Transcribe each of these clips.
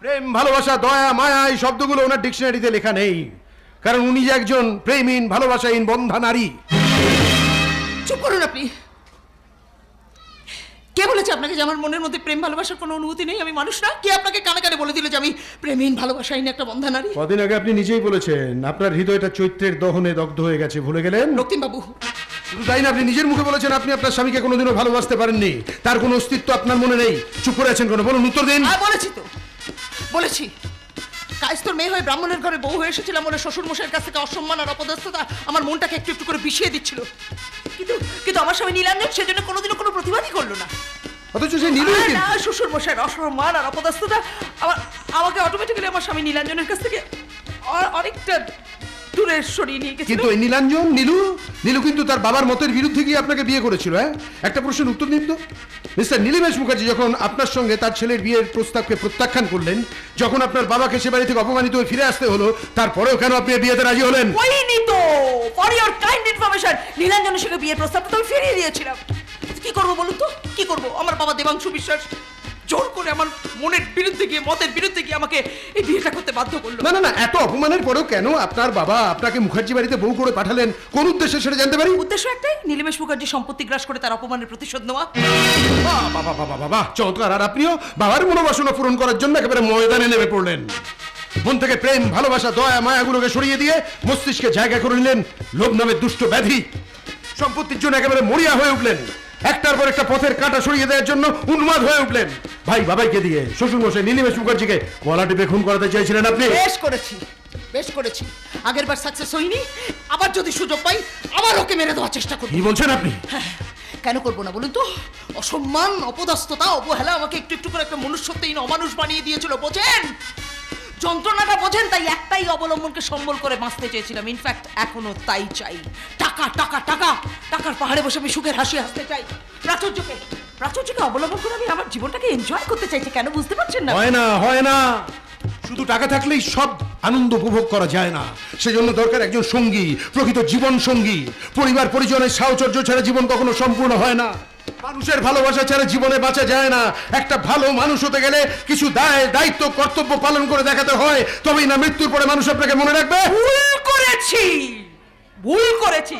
প্রেম ভালোবাসা দয়া মায়া এই শব্দগুলো ওনার ডিকশনারিতে লেখা নেই। কারণ উনি যে একজন প্রেমহীন ভালোবাসাহীন বন্ধা নারী। চুপ করুন আপনি। কে বলেছে আপনাকে যে আমার মনের মধ্যে প্রেম ভালোবাসার কোনো অনুভূতি নেই? আমি মানুষ না। কে আপনাকে কানে কানে বলে দিল যে আমি প্রেমহীন ভালোবাসাহীন একটা বন্ধা নারী? কদিন আগে আপনি নিজেই বলেছেন আপনার হৃদয়টা চৈত্রের দহনে দগ্ধ হয়ে গেছে ভুলে গেলেন? রক্তিম বাবু। শুধু তাই না আপনি নিজের মুখে বলেছেন আপনি আপনার স্বামীকে কোনোদিনও ভালোবাসতে পারেননি। তার কোনো অস্তিত্ব আপনার মনে নেই। চুপ করে আছেন কোনো? বলুন উত্তর দিন। হ্যাঁ বলেছি তো। বলেছি। কায়স্তর মেয়ে হয়ে ব্রাহ্মণের ঘরে বউ হয়ে এসেছিলাম বলে শ্বশুর মশাইয়ের কাছ থেকে অসম্মান আর অপদস্থতা আমার মনটাকে একটু একটু করে বিষিয়ে দিচ্ছিল। কিন্তু কিন্তু আমার স্বামী নীলাঞ্জন সেজন্য কোনোদিনও কোনো প্রতিবাদই করল না। অথচ সেই নীলুই না শ্বশুর মশাইয়ের অসম্মান আর অপদস্থতা আমার আমাকে অটোমেটিক্যালি আমার স্বামী নীলাঞ্জনের কাছ থেকে অনেকটা সরিয়ে নিয়ে গেছিল। কিন্তু এই নীলাঞ্জন নীলু নীলু কিন্তু তার বাবার মতের বিরুদ্ধে গিয়ে আপনাকে বিয়ে করেছিল হ্যাঁ? একটা প্রশ্নের উত্তর দিন তো। মিস্টার নীলিমেশ মুখার্জি যখন আপনার সঙ্গে তার ছেলের বিয়ের প্রস্তাবকে প্রত্যাখ্যান করলেন যখন আপনার বাবাকে সে বাড়ি থেকে অপমানিত হয়ে ফিরে আসতে হলো তারপরেও কেন আপনি বিয়েতে রাজি হলেন? হয়নি তো! ফর ইওর কাইন্ড ইনফরমেশন নীলাঞ্জনের সঙ্গে বিয়ের প্রস্তাবটা তো আমি ফিরিয়ে দিয়েছিলাম। কি করব বলুন তো? কি করব? আমার বাবা দেবাংশু বিশ্বাস। জোর করে আমার মনের বিরুদ্ধে গিয়ে মতের বিরুদ্ধে গিয়ে আমাকে এই বিয়েটা করতে বাধ্য করল। না না না এত অপমানের পরেও কেন আপনার বাবা আপনাকে মুখার্জি বাড়িতে বউ করে পাঠালেন? কোন উদ্দেশ্যে সেটা জানতে পারি? উদ্দেশ্য একটাই নীলিমেশ মুখার্জি সম্পত্তি গ্রাস করে তার অপমানের প্রতিশোধ নেওয়া। বাবা বাবা বাবা চমৎকার। আর আপনিও বাবার মনোবাসনা পূরণ করার জন্য একেবারে ময়দানে নেমে পড়লেন। মন থেকে প্রেম ভালোবাসা দয়া মায়াগুলোকে সরিয়ে দিয়ে মস্তিষ্কে জায়গা করে নিলেন লোভ নামের দুষ্ট ব্যাধি। সম্পত্তির জন্য একেবারে মরিয়া হয়ে উঠলেন। একটার পর একটা পথের কাঁটা সরিয়ে দেওয়ার জন্য উন্মাদ হয়ে উঠলেন। ভাই বাবাইকে দিয়ে শ্বশুর মশাই নীলিমেশ মুখার্জিকে কলা টিপে খুন করাতে চাইছিলেন আপনি? বেশ করেছি বেশ করেছি। আগের বার সাকসেস হইনি আবার যদি সুযোগ পাই আবার ওকে মেরে দেওয়ার চেষ্টা করব। কি বলছেন আপনি? কেন করব না বলুন তো? অসম্মান অপদস্থতা অবহেলা আমাকে একটু একটু করে একটা মনুষ্যত্বহীন অমানুষ বানিয়ে দিয়েছিল বোঝেন? যন্ত্রণাটা বোঝেন, তাই একটাই অবলম্বনকে সম্বল করে বাঁচতে চেয়েছিলাম। ইনফ্যাক্ট এখনও তাই চাই। টাকা টাকা টাকা, টাকার পাহাড়ে বসে আমি সুখের হাসি হাসতে চাই। প্রাচুর্যকে প্রাচুর্যকে অবলম্বন করে আমি আমার জীবনটাকে এনজয় করতে চাইছি, কেন বুঝতে পারছেন না? হয় না হয় না। শুধু টাকা থাকলেই সব আনন্দ উপভোগ করা যায় না। সেজন্য দরকার একজন সঙ্গী, প্রকৃত জীবন সঙ্গী। পরিবার, পরিজনের সাহচর্য ছাড়া জীবন কখনো সম্পূর্ণ হয় না। মানুষের ভালোবাসা ছাড়া জীবনে বাঁচা যায় না। একটা ভালো মানুষ হতে গেলে কিছু দায় দায়িত্ব কর্তব্য পালন করে দেখাতে হয়। তবেই না মৃত্যুর পরে মানুষ আপনাকে মনে রাখবে? ভুল করেছি! ভুল করেছি!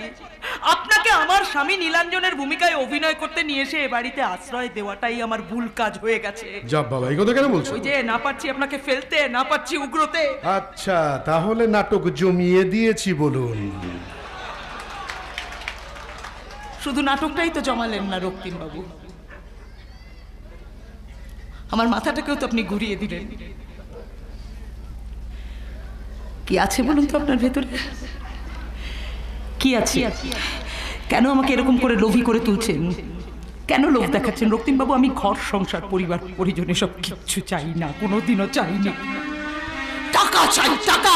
আপনাকে আমার স্বামী নীলাঞ্জনের ভূমিকায় অভিনয় করতে নিয়ে এসে এ বাড়িতে আশ্রয় দেওয়াটাই আমার ভুল কাজ হয়ে গেছে। যাব বাবা এই কথা কেন বলছো? ওই যে না পারছি আপনাকে ফেলতে না পারছি উগ্রতে। আচ্ছা তাহলে নাটক জমিয়ে দিয়েছি বলুন। শুধু নাটকটাই তো জমালেন না রক্তিম বাবু আমার মাথাটাকেও তো আপনি ঘুরিয়ে দিলেন। কি আছে বলুন তো আপনার ভেতরে? কি আছে? কেন আমাকে এরকম করে লোভী করে তুলছেন? কেন লোভ দেখাচ্ছেন? রক্তিমবাবু, আমি ঘর, সংসার, পরিবার, পরিজন এসব কিচ্ছু চাই না, কোনোদিনও চাইনি টাকা চাই, টাকা!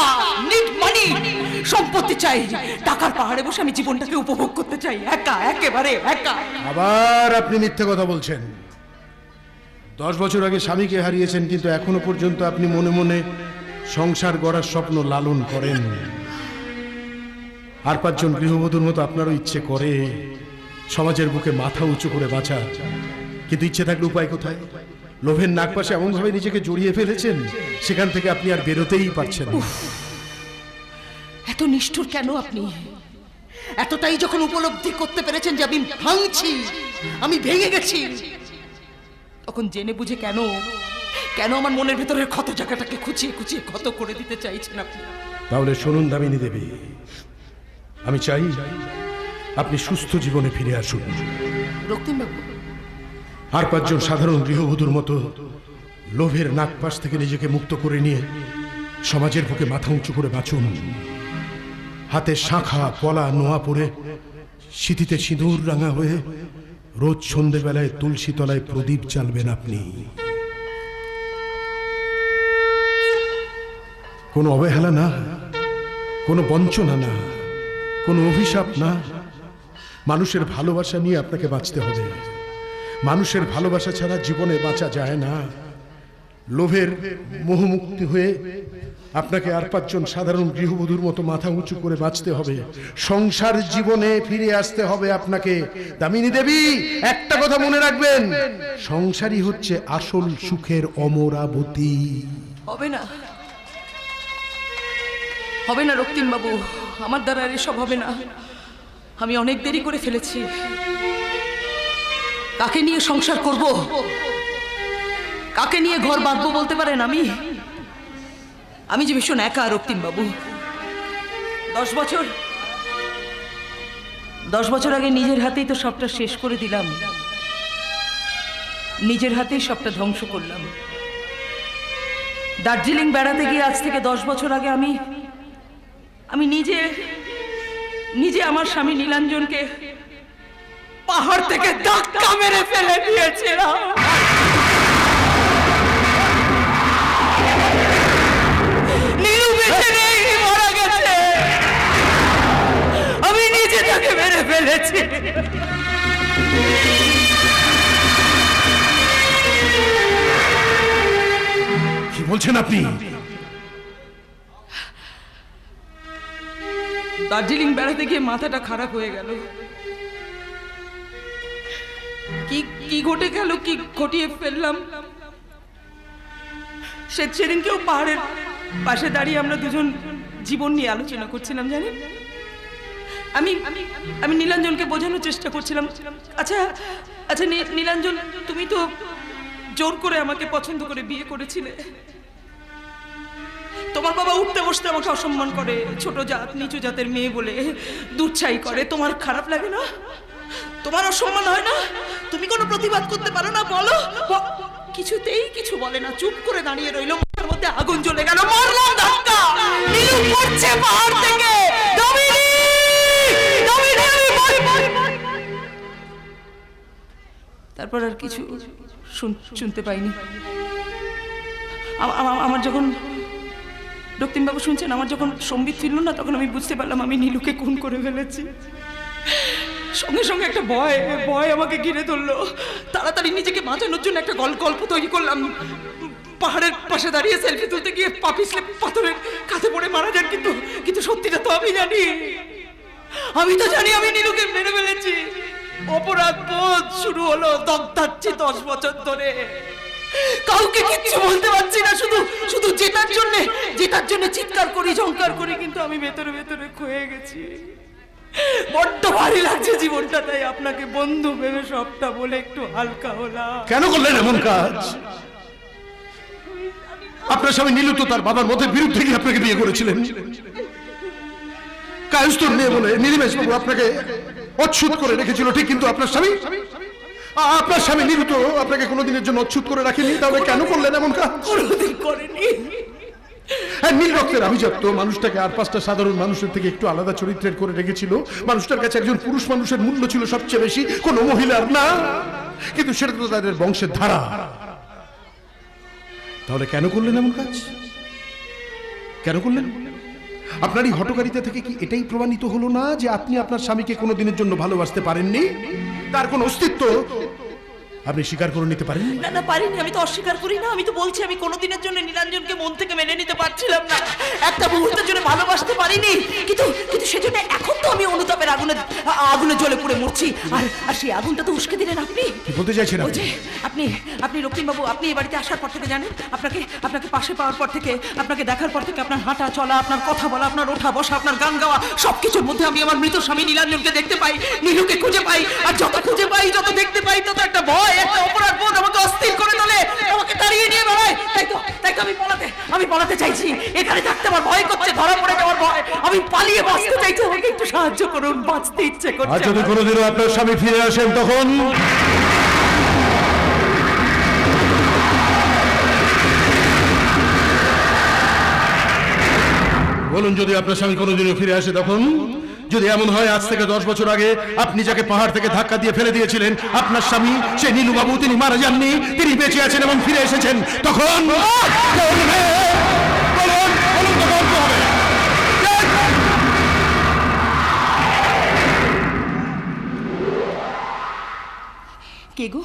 চাই। টাকার পাহাড়ে বসে আমি জীবনটাকে উপভোগ করতে চাই। একা একেবারে একা। আবার আপনি মিথ্যে কথা বলছেন। দশ বছর আগে স্বামীকে হারিয়েছেন কিন্তু এখনও পর্যন্ত আপনি মনে মনে সংসার গড়ার স্বপ্ন লালন করেন। আর পাঁচজন গৃহবধূর মতো আপনারও ইচ্ছে করে সমাজের বুকে মাথা উঁচু করে বাঁচা। কিন্তু ইচ্ছে থাকলে উপায় কোথায়? লোভের নাক পাশে এমনভাবে নিজেকে জড়িয়ে ফেলেছেন সেখান থেকে আপনি আর বেরোতেই পারছেন না। এত নিষ্ঠুর কেন আপনি? এতটাই যখন উপলব্ধি করতে পেরেছেন যে আমি ভাঙছি আমি ভেঙে গেছি তখন জেনে বুঝে কেন কেন আমার মনের ভেতরের ক্ষত জায়গাটাকে খুঁচিয়ে খুঁচিয়ে ক্ষত করে দিতে চাইছেন আপনি? তাহলে শুনুন দামিনী দেবী আমি চাই আপনি সুস্থ জীবনে ফিরে আসুন। রক্তিমবাবু। আর পাঁচজন সাধারণ গৃহবধূর মতো লোভের নাকপাশ থেকে নিজেকে মুক্ত করে নিয়ে সমাজের বুকে মাথা উঁচু করে বাঁচুন। হাতে শাখা কলা নোয়া পরে স্মৃতিতে সিঁদুর রাঙা হয়ে রোজ সন্ধেবেলায় তুলসী তলায় প্রদীপ জ্বালবেন আপনি। কোনো অবহেলা না, কোনো বঞ্চনা না, কোনো অভিশাপ না। মানুষের ভালোবাসা নিয়ে আপনাকে বাঁচতে হবে। মানুষের ভালোবাসা ছাড়া জীবনে বাঁচা যায় না। লোভের মোহমুক্তি হয়ে আপনাকে আর পাঁচজন সাধারণ গৃহবধূর মতো মাথা উঁচু করে বাঁচতে হবে। সংসার জীবনে ফিরে আসতে হবে আপনাকে। দামিনী দেবী, একটা কথা মনে রাখবেন। সংসারই হচ্ছে আসল সুখের অমরাবতী। হবে না। হবে না রক্তিম বাবু আমার দ্বারা এসব হবে না। আমি অনেক দেরি করে ফেলেছি। কাকে নিয়ে সংসার করব? কাকে নিয়ে ঘর বাঁধবো বলতে পারেন আমি? আমি যে ভীষণ একা রক্তিম বাবু। দশ বছর দশ বছর আগে নিজের হাতেই তো সবটা শেষ করে দিলাম। নিজের হাতেই সবটা ধ্বংস করলাম। দার্জিলিং বেড়াতে গিয়ে আজ থেকে দশ বছর আগে আমি আমি নিজে নিজে আমার স্বামী নীলাঞ্জনকে পাহাড় থেকে ধাক্কা মেরে ফেলে দিয়েছিলাম। মেরে ফেলেছি। কি বলছেন আপনি? দার্জিলিং বেড়াতে গিয়ে মাথাটা খারাপ হয়ে গেল। কি কি ঘটে গেল কি ঘটিয়ে ফেললাম? সে সেদিনকেও পাহাড়ের পাশে দাঁড়িয়ে আমরা দুজন জীবন নিয়ে আলোচনা করছিলাম জানেন? আমি আমি নীলাঞ্জনকে বোঝানোর চেষ্টা করছিলাম। আচ্ছা আচ্ছা নীলাঞ্জন, তুমি তো জোর করে আমাকে পছন্দ করে বিয়ে করেছিলে। তোমার বাবা উঠতে বসতে আমাকে অসম্মান করে, ছোট জাত, নিচু জাতের মেয়ে বলে দুচ্ছাই করে। তোমার খারাপ লাগে না? তোমার অসম্মান হয় না? তুমি কোনো প্রতিবাদ করতে পারো না, বলো? কিছুতেই কিছু বলে না, চুপ করে দাঁড়িয়ে রইল মাথার মধ্যে আগুন জ্বলে গেল, মারলাম ধাক্কা। পড়ছে পাহাড় থেকে দামিনী! দামিনী, আমি মরি, মরি, মরি। তারপর আর কিছু শুন- শুনতে পাইনি। আমার যখন রক্তিমবাবু শুনছেন, আমার যখন সম্বিত ফিরল না, তখন আমি বুঝতে পারলাম আমি নীলুকে খুন করে ফেলেছি। সঙ্গে সঙ্গে একটা ভয় ভয় আমাকে ঘিরে ধরলো। তাড়াতাড়ি নিজেকে বাঁচানোর জন্য একটা গল্প গল্প তৈরি করলাম। পাহাড়ের পাশে দাঁড়িয়ে সেলফি তুলতে গিয়ে পা পাথরের কাছে পড়ে মারা যান, কিন্তু কিন্তু সত্যিটা তো আমি জানি। আমি তো জানি আমি নীলুকে মেরে ফেলেছি। অপরাধ বোধ শুরু হলো দগ্ধাচ্ছি দশ বছর ধরে। কাউকে কিচ্ছু বলতে পারছি না, শুধু শুধু জেতার জন্য জেতার জন্য চিৎকার করি, ঝংকার করি, কিন্তু আমি ভেতরে ভেতরে ক্ষয়ে গেছি। বড্ড ভারী লাগছে জীবনটা তাই আপনাকে বন্ধু ভেবে সবটা বলে একটু হালকা হলাম। কেন করলেন এমন কাজ? আপনার স্বামী নীলু তো তার বাবার মতের বিরুদ্ধে গিয়ে আপনাকে বিয়ে করেছিলেন। কায়স্তর মেয়ে বলে নীলিমেশ বাবু আপনাকে অচ্ছুত করে রেখেছিল ঠিক কিন্তু আপনার স্বামী? আপনার স্বামী নীলু তো আপনাকে কোনোদিনের জন্য অচ্ছুত করে রাখেনি তাহলে কেন করলেন এমন কাজ? করেনি। হ্যাঁ নীল রক্তের আভিজাত্য মানুষটাকে আর পাঁচটা সাধারণ মানুষের থেকে একটু আলাদা চরিত্রের করে রেখেছিল। মানুষটার কাছে একজন পুরুষ মানুষের মূল্য ছিল সবচেয়ে বেশি কোনো মহিলার না। কিন্তু সেটা তো তাদের বংশের ধারা। তাহলে কেন করলেন এমন কাজ? কেন করলেন? আপনার এই হটকারিতা থেকে কি এটাই প্রমাণিত হলো না যে আপনি আপনার স্বামীকে কোনো দিনের জন্য ভালোবাসতে পারেননি? তার কোনো অস্তিত্ব? আপনি স্বীকার করে নিতে পারেননি না? না পারিনি আমি তো অস্বীকার করি না আমি তো বলছি আমি কোনোদিনের জন্য নীলাঞ্জনকে মন থেকে মেনে নিতে পারছিলাম না। একটা মুহূর্তের জন্য ভালোবাসতে পারিনি কিন্তু কিন্তু সেজন্য এখন তো আমি অনুতাপের আগুনে আগুনে জ্বলে পুড়ে মরছি। আর আর সেই আগুনটা তো উস্কে দিলেন আপনি। কি বলতে চাইছেন আপনি? আপনি আপনি রক্তিমবাবু আপনি এই বাড়িতে আসার পর থেকে জানেন আপনাকে আপনাকে পাশে পাওয়ার পর থেকে আপনাকে দেখার পর থেকে আপনার হাঁটা চলা আপনার কথা বলা আপনার ওঠা বসা আপনার গান গাওয়া সব কিছুর মধ্যে আমি আমার মৃত স্বামী নীলাঞ্জনকে দেখতে পাই নীলুকে খুঁজে পাই আর যত খুঁজে পাই যত দেখতে পাই তত একটা ভয়। একটা অপরাধ বোধ আমাকে অস্থির করে তোলে। আমাকে তাড়িয়ে নিয়ে বেড়ায়। তাই তো তাই তো আমি পলাতে আমি পলাতে চাইছি। এখানে থাকতে আমার ভয় করছে ধরা পড়ে যাওয়ার ভয়। আমি পালিয়ে বাঁচতে চাইছি। আমাকে একটু সাহায্য করুন বাঁচতে ইচ্ছে আর যদি আমার। কোনোদিনও আপনার স্বামী ফিরে আসেন তখন। বলুন যদি আপনার স্বামী কোনোদিনও ফিরে আসে তখন। যদি এমন হয় আজ থেকে দশ বছর আগে আপনি যাকে পাহাড় থেকে ধাক্কা দিয়ে ফেলে দিয়েছিলেন আপনার স্বামী সে নীলুবাবু তিনি মারা যাননি তিনি বেঁচে আছেন এবং ফিরে এসেছেন তখন কি গো?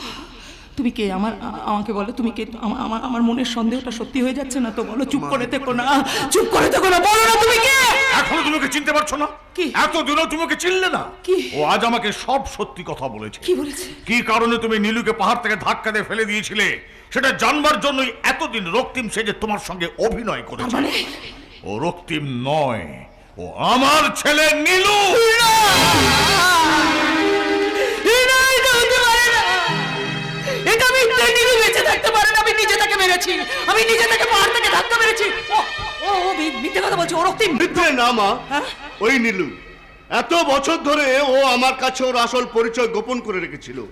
তুমি কে? আমার আমাকে বলো তুমি কে? আমা- আমার আমার মনের সন্দেহটা সত্যি হয়ে যাচ্ছে না তো বলো? চুপ করে থেকো না চুপ করে থেকো না বলো না তুমি কে? এখনও তুমি চিনতে পারছ না? কি? এতদিনও তুমি চিনলে না। কি? ও আজ আমাকে সব সত্যি কথা বলেছে। কি বলেছে? কি কারণে তুমি নীলুকে পাহাড় থেকে ধাক্কা দিয়ে ফেলে দিয়েছিলে? সেটা জানবার জন্যই এতদিন রক্তিম সেজে তোমার সঙ্গে অভিনয় করেছে। মানে? ও রক্তিম নয় ও আমার ছেলে নীলু! এটা হতে পারে না। এটা মিথ্যে, নীলু বেঁচে থাকতে পারে না, আমি নিজে তাকে মেরেছি। আমি নিজে তাকে পাহাড় থেকে ধাক্কা মেরেছি। ও ও ও মি- মিথ্যে কথা বলছে ও রক্তিম মিথ্যে না মা। হ্যাঁ? ওই নীলু এত বছর ধরে ও আমার কাছে ওর আসল পরিচয় গোপন করে রেখেছিল।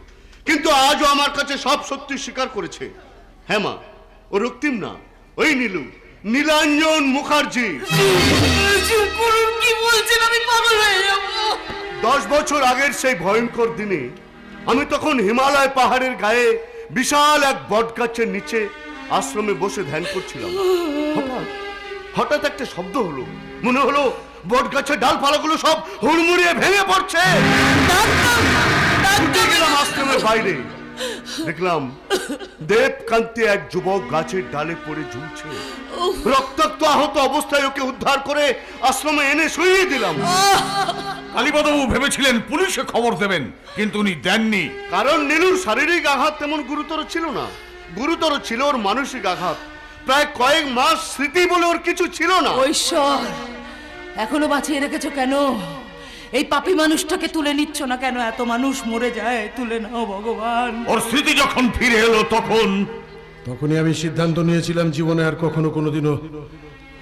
কিন্তু আজও আমার কাছে সব সত্যি স্বীকার করেছে। হ্যাঁ মা ও রক্তিম না। ওই নীলু নীলাঞ্জন মুখার্জি। কি বলছেন আমি পাগল হয়ে যাব। দশ বছর আগের সেই ভয়ঙ্কর দিনে আমি তখন হিমালয় পাহাড়ের গায়ে বিশাল এক বটগাছের নিচে আশ্রমে বসে ধ্যান করছিলাম। হঠাৎ হঠাৎ একটা শব্দ হলো। মনে হলো বট বটগাছের ডালপালাগুলো সব হুড়মুড়িয়ে ভেঙে পড়ছে। গেলাম আশ্রমের বাইরে। দেখলাম দেবকান্তি এক যুবক গাছের ডালে পড়ে ঝুলছে। রক্তাক্ত আহত অবস্থায় ওকে উদ্ধার করে আশ্রমে এনে শুইয়ে দিলাম। কালীপদবাবু ভেবেছিলেন পুলিশে খবর দেবেন কিন্তু উনি দেননি। কারণ নীলুর শারীরিক আঘাত তেমন গুরুতর ছিল না। গুরুতর ছিল ওর মানসিক আঘাত। প্রায় কয়েক মাস স্মৃতি বলে ওর কিছু ছিল না। ঐশ্বর এখনও বাঁচিয়ে রেখেছো কেন? এই পাপী মানুষটাকে তুলে নিচ্ছ না কেন? এত মানুষ মরে যায় তুলে নাও ভগবান। ওর স্মৃতি যখন ফিরে এলো তখন তখনই আমি সিদ্ধান্ত নিয়েছিলাম জীবনে আর কখনো কোনোদিনও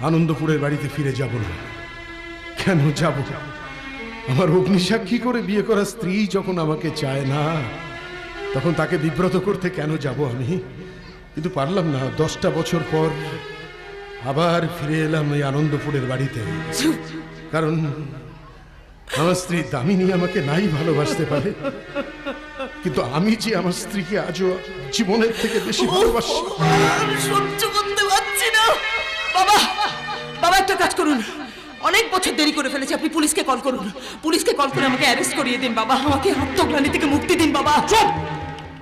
আনন্দপুরের বাড়িতে ফিরে যাব না। কেন যাব? আমার অগ্নিসাক্ষী করে বিয়ে করা স্ত্রী যখন আমাকে চায় না তখন তাকে বিব্রত করতে কেন যাব আমি? কিন্তু পারলাম না। দশটা বছর পর আবার ফিরে এলাম এই আনন্দপুরের বাড়িতে। কারণ আমার স্ত্রী দামিনী আমাকে নাই ভালোবাসতে পারে। কিন্তু আমি যে আমার স্ত্রীকে আজও জীবনের থেকে বেশি ভালোবাসি। সহ্য করতে পারছি না। বাবা বাবা একটা কাজ করুন। অনেক বছর দেরি করে ফেলেছি। আপনি পুলিশকে কল করুন। পুলিশকে কল করে আমাকে অ্যারেস্ট করিয়ে দিন বাবা। আমাকে আত্মগ্লানি থেকে মুক্তি দিন বাবা। চুপ!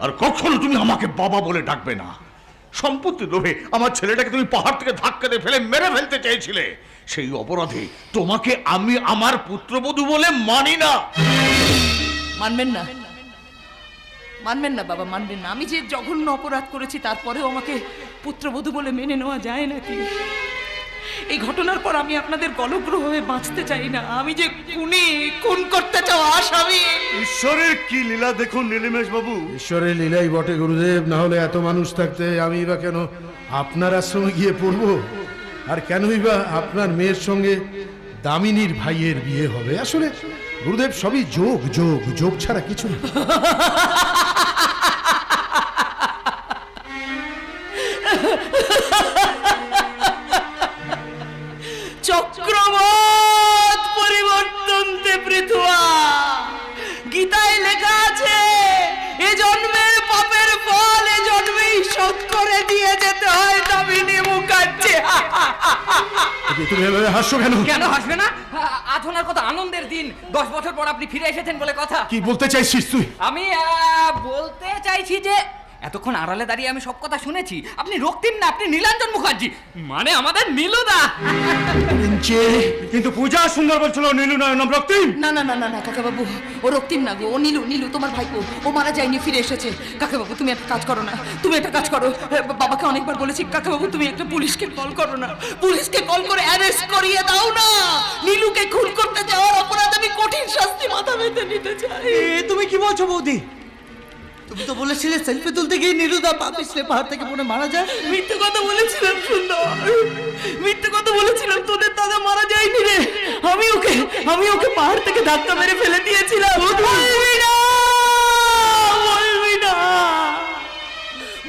আর কখনো তুমি আমাকে বাবা বলে ডাকবে না। সম্পত্তি লোভে আমার ছেলেটাকে তুমি পাহাড় থেকে ধাক্কা দিয়ে ফেলে মেরে ফেলতে চাইছিলে সেই অপরাধে তোমাকে আমি আমার পুত্রবধূ বলে মানি না। মানবেন না। মানবেন না, বাবা, মানবেন না। আমি যে জঘন্য অপরাধ করেছি, তারপরেও আমাকে পুত্রবধূ বলে মেনে নেওয়া যায় নাকি? এই ঘটনার পর আমি আপনাদের গলগ্রহ হয়ে বাঁচতে চাই না। আমি যে খুনি খুন করতে চাও আসামি। ঈশ্বরের কি লীলা দেখুন নীলিমেশ বাবু? ঈশ্বরের লীলাই বটে গুরুদেব। না হলে এত মানুষ থাকতে আমি বা কেন আপনার আশ্রমে গিয়ে পড়ব? আর কেনই বা আপনার মেয়ের সঙ্গে দামিনীর ভাইয়ের বিয়ে হবে? আসলে গুরুদেব সবই যোগ যোগ যোগ ছাড়া কিছু না। তুমি- তুমি এভাবে হাসছো কেন? কেন হাসবে না? আজ ওনার কত আনন্দের দিন। দশ বছর পর আপনি ফিরে এসেছেন বলে কথা। কি বলতে চাইছিস তুই? আমি বলতে চাইছি যে এতক্ষণ আড়ালে দাঁড়িয়ে আমি সব কথা শুনেছি। আপনি রক্তিম না আপনি নীলাঞ্জন মুখার্জি। মানে আমাদের নীলুদা। কিন্তু পূজা সুন্দর বলছিল নীলু নয় নাম রক্তিম। না না না না না কাকাবাবু ও রক্তিম না গো ও নীলু নীলু তোমার ভাইপো ও মারা যায়নি ফিরে এসেছে। কাকাবাবু তুমি একটা কাজ করো না তুমি একটা কাজ করো। বাবাকে অনেকবার বলেছি কাকাবাবু তুমি একটা পুলিশকে কল করো না। পুলিশকে কল করে অ্যারেস্ট করিয়ে দাও না। নীলুকে খুন করতে যাওয়ার অপরাধ আমি কঠিন শাস্তি মাথা বেঁধে নিতে চাই। এ তুমি কি বলছো বৌদি? তুমি তো বলেছিলে সেলফি তুলতে গিয়ে নীলুদা পা পিছলে পাহাড় থেকে পড়ে মারা যায়। মিথ্যে কথা বলেছিলাম সুন্দর মিথ্যে কথা বলেছিলাম, তোদের দাদা মারা যায়নি রে। আমি ওকে আমি ওকে পাহাড় থেকে ধাক্কা মেরে ফেলে দিয়েছিলাম। বলবি না বলবি না।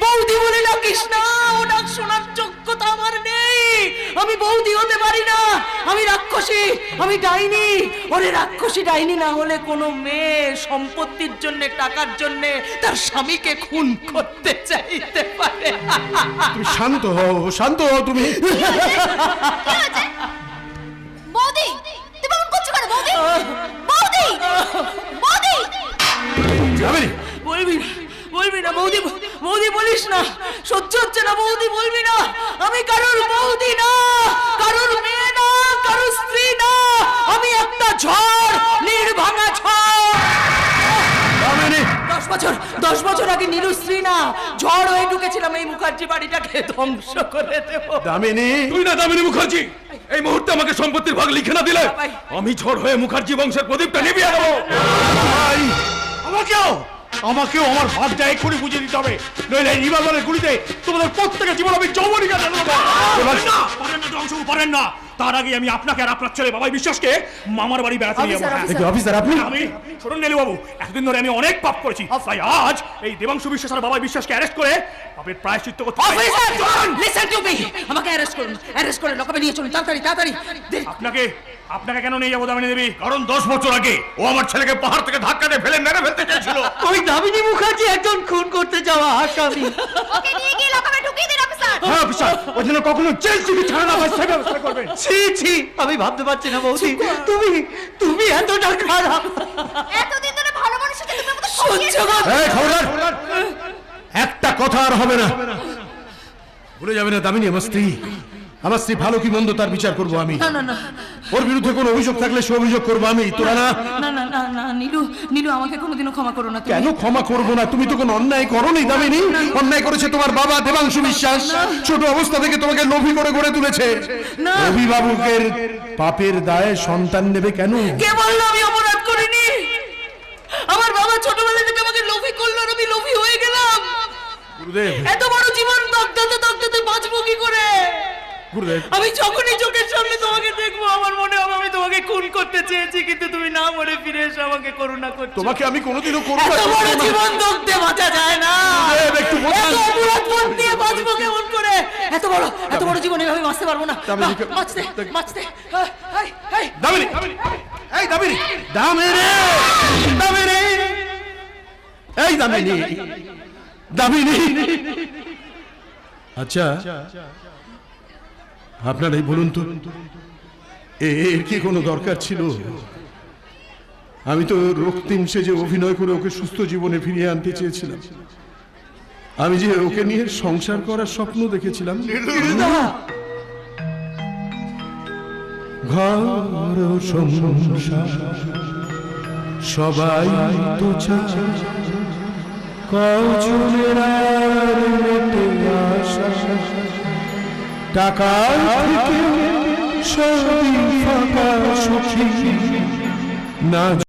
বৌদি বলে ডাকিস না, ও ডাক শোনার যোগ্যতা আমার আমি বৌদি হতে পারি না। আমি রাক্ষসী আমি ডাইনি। ওরে রাক্ষসী ডাইনি না হলে কোনো মেয়ে সম্পত্তির জন্য টাকার জন্য তার স্বামীকে খুন করতে চাইতে পারে। তুমি শান্ত হও শান্ত হও তুমি। বৌদি তুমি এমন করছ কেন বৌদি? বৌদি বৌদি। যাবে বলবি না। বলবি না বৌদি বৌদি বলিস না। সহ্য হচ্ছে না বৌদি বলবি না। আমি কারোর বৌদি না কারোর মেয়ে না কারোর স্ত্রী না। আমি একটা ঝড় নির্ভাঙা ঝড়। দশ বছর দশ বছর আগে নীলু স্ত্রী না ঝড় হয়ে ঢুকেছিলাম এই মুখার্জি বাড়িটাকে ধ্বংস করে দেবো। দামিনী। তুই না দামিনী মুখার্জি এই মুহূর্তে আমাকে সম্পত্তির ভাগ লিখে না দিলে আমি ঝড় হয়ে মুখার্জি বংশের প্রদীপটা নিভিয়ে দেবো। আমাকেও। আমাকেও আমার ভাত দেয় করে বুঝে দিতে হবে। নইলে এই নিবাসনের গুলিতে তোমাদের প্রত্যেকের জীবন আমি যৌবনিকা দেবো। পারেন না পারেন না। তার আগে আমি আপনাকে আর আপনার ছেলে বাবাই বিশ্বাসকে মামার বাড়ি বেড়াতে নিয়ে যাব। অফিসার আপনি? আমি শুনুন নেলু বাবু এতদিন ধরে আমি অনেক পাপ করেছি। তাই আজ এই দেবাংশু বিশ্বাস আর বাবাই বিশ্বাসকে অ্যারেস্ট করে পাপের প্রায়শ্চিত্ত করতে। অফিসার লিসেন টু মি আমাকে অ্যারেস্ট করুন অ্যারেস্ট করে লকআপে নিয়ে চলুন তাড়াতাড়ি তাড়াতাড়ি। আপনাকে আপনাকে কেন নিয়ে যাব দামিনী দেবী? কারণ দশ বছর আগে ও আমার ছেলেকে পাহাড় থেকে ধাক্কা দিয়ে ফেলে মেরে ফেলতে চেয়েছিল। ওই দামিনী মুখার্জি একজন খুন করতে যাওয়া আসামি। ওকে নিয়ে গিয়ে লকাপে ঢুকিয়ে দিন হ্যাঁ অফিসার ওই জন্য কখনো জেল থেকে ছাড়া না হয় সে ব্যবস্থা করবেন ছি ছি আমি ভাবতে পারছি না বৌদি। তুমি তুমি এতটা খারাপ। এতদিন ধরে ভালো মানুষকে তুমি আমাকে সহ্য কর। এই খবরদার। একটা কথা আর হবে না। ভুলে যাবে না দামিনী আমার স্ত্রী। আমার স্ত্রী ভালো কি মন্দ তার বিচার করব আমি। না না না। ওর বিরুদ্ধে কোনো অভিযোগ থাকলে সে অভিযোগ করব আমি তোরা না? না না না না নীলু নীলু আমাকে কোনোদিনও ক্ষমা করো না কেন ক্ষমা করব না? তুমি তো কোনো অন্যায় করো করোনি দামিনী। অন্যায় করেছে তোমার বাবা দেবাংশু বিশ্বাস। ছোট অবস্থা থেকে তোমাকে লোভী করে গড়ে তুলেছে। অভিভাবকের পাপের দায়ে সন্তান নেবে কেন? কে বলল আমি অপরাধ করিনি? আমার বাবা ছোটবেলা থেকে আমাকে লোভী করল আমি লোভী হয়ে গেলাম। গুরুদেব। এত বড় জীবন দগ্ধাতে দগ্ধাতে বাঁচবো কি করে? আমি যখনই চোখের সামনে তোমাকে দেখব আমার মনে হবে আমি তোমাকে খুন করতে চেয়েছি কিন্তু তুমি না মরে ফিরে এসে আমাকে করুণা করছ। তোমাকে আমি কোনোদিনও করব এত বড় জীবন দগ্ধে বাঁচা যায় না। গুরুদেব, একটু। এত অপরাধ দিয়ে বাঁচবো কেমন করে? এত বড় এত বড় জীবন এভাবে বাঁচতে পারব না। বাঁচতে বাঁচতে। দামিনী এই দামিনী। দামিনী দামিনী এই দামিনী। দামিনী। আচ্ছা আপনারাই বলুন তো এর কি কোনো দরকার ছিল? আমি তো রক্তিম সেজে অভিনয় করে ওকে সুস্থ জীবনে ফিরিয়ে আনতে চেয়েছিলাম। আমি যে ওকে নিয়ে সংসার করার স্বপ্ন দেখেছিলাম, ঘর সবাই তো আশা টাকা থেকে সবই ফাঁকা সুখী। না